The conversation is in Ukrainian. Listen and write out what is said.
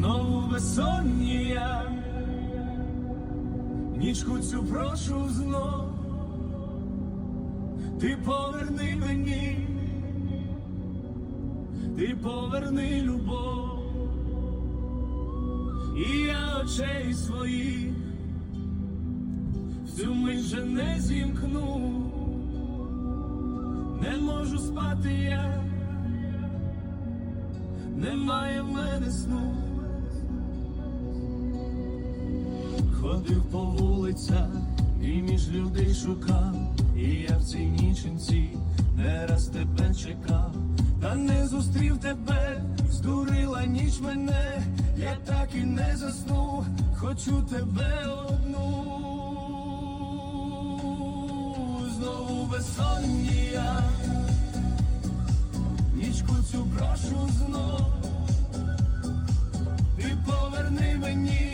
знову безсоння, нічку цю прошу знов, ти поверни мені, ти поверни любов, і я очей своїх в цю мить вже не зімкну, не можу спати я. Немає в мене сну. Ходив по вулицях і між людей шукав, і я в цій ніченці не раз тебе чекав, та не зустрів тебе, здурила ніч мене, я так і не засну, хочу тебе одну. Знову безсоння нічку цю прошу знов, ти поверни мені,